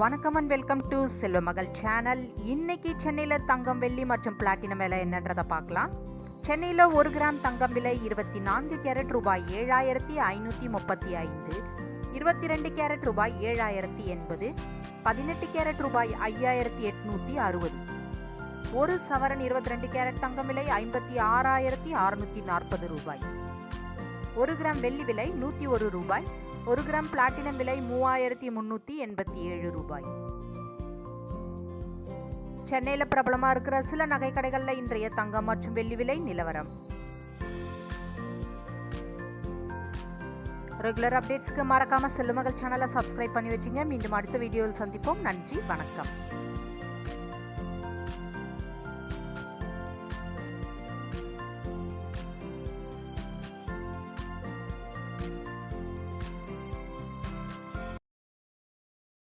வணக்கம் and welcome to Selvamagal channel இன்னைக்கு சென்னையில் தங்கம் வெள்ளி மற்றும் பிளாட்டினம் விலை என்னன்றதை பார்க்கலாம். சென்னையில் ஒரு கிராம் தங்கம் விலை இருபத்தி நான்கு கேரட் ரூபாய் ஏழாயிரத்தி ஐநூற்றி முப்பத்தி ஐந்து இருபத்தி ரெண்டு கேரட் ரூபாய் ஏழாயிரத்தி எண்பது பதினெட்டு கேரட் ரூபாய் ஐயாயிரத்தி எட்நூற்றி அறுபது. ஒரு சவரன் இருபத்தி ரெண்டு கேரட் தங்கம் விலை ஐம்பத்தி ஆறாயிரத்தி அறுநூற்றி நாற்பது ரூபாய். ஒரு கிராம் வெள்ளி விலை நூற்றி ஒரு ரூபாய். ஒரு கிராம் பிளாட்டினம் விலை மூவாயிரத்தி முந்நூற்றி எண்பத்தி ஏழு ரூபாய். சென்னையில் பிரபலமாக இருக்கிற சில நகை கடைகளில் இன்றைய தங்கம் மற்றும் வெள்ளி விலை நிலவரம். ரெகுலர் அப்டேட்ஸ்க்கு மறக்காம செல்லுமகள் சேனலை சப்ஸ்கிரைப் பண்ணி வச்சுங்க. மீண்டும் அடுத்த வீடியோவில் சந்திப்போம். நன்றி வணக்கம்.